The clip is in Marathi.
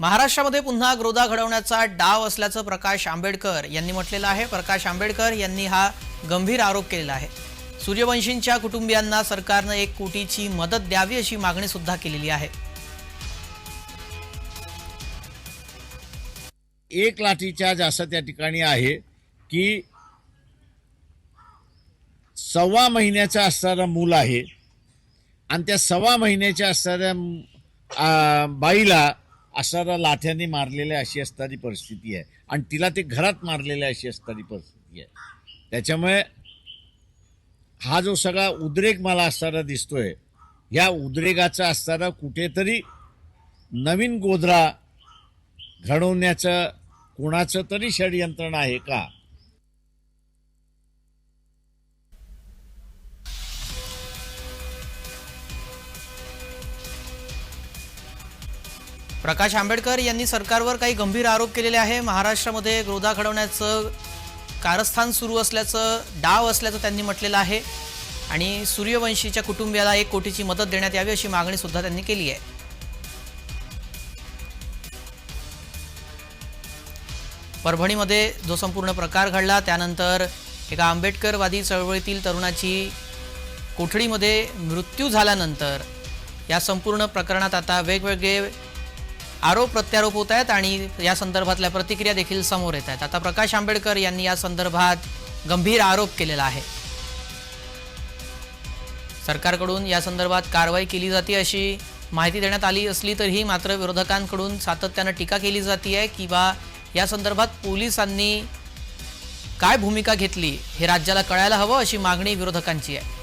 महाराष्ट्रामध्ये पुन्हा ग्रोदा घडवण्याचा डाव असल्याचं प्रकाश आंबेडकर यांनी म्हटलेलं आहे. प्रकाश आंबेडकर यांनी हा गंभीर आरोप केलेला आहे. सूर्यवंशींच्या कुटुंबियांना सरकारनं एक कोटीची मदत द्यावी अशी मागणी सुद्धा केलेली आहे. एक लाठीचार्ज असं त्या ठिकाणी आहे की सव्वा महिन्याचं असणारं मूल आहे. आणि त्या सव्वा महिन्याच्या असणाऱ्या बाईला असणारा लाथ्याने मारलेल्या अशी असणारी परिस्थिती आहे. आणि तिला ते घरात मारलेल्या अशी असणारी परिस्थिती आहे. त्याच्यामुळे हा जो सगळा उद्रेक मला असणारा दिसतोय या उद्रेकाचा असणारा कुठेतरी नवीन गोधरा घडवण्याचं कोणाचं तरी षडयंत्रणा आहे का? प्रकाश आंबेडकर यांनी सरकारवर काही गंभीर आरोप केलेले आहे. महाराष्ट्रामध्ये ग्रोदा घडवण्याचं कारस्थान सुरू असल्याचं डाव असल्याचं त्यांनी म्हटलेलं आहे. आणि सूर्यवंशीच्या कुटुंबियाला एक कोटीची मदत देण्यात यावी अशी मागणी सुद्धा त्यांनी केली आहे. परभणीमध्ये जो संपूर्ण प्रकार घडला त्यानंतर एका आंबेडकरवादी चळवळीतील तरुणाची कोठडीमध्ये मृत्यू झाल्यानंतर या संपूर्ण प्रकरणात आता वेगवेगळे आरोप प्रत्यारोप होत आहेत आणि या संदर्भातल्या प्रतिक्रिया देखील समोर येत आहेत. आता प्रकाश आंबेडकर यांनी या संदर्भात गंभीर आरोप केलेला आहे. सरकारकडून या संदर्भात कारवाई केली जाते अशी माहिती देण्यात आली असली तरीही मात्र विरोधकांकडून सातत्यानं टीका केली जाते आहे किंवा या संदर्भात पोलिसांनी काय भूमिका घेतली हे राज्याला कळायला हवं अशी मागणी विरोधकांची आहे.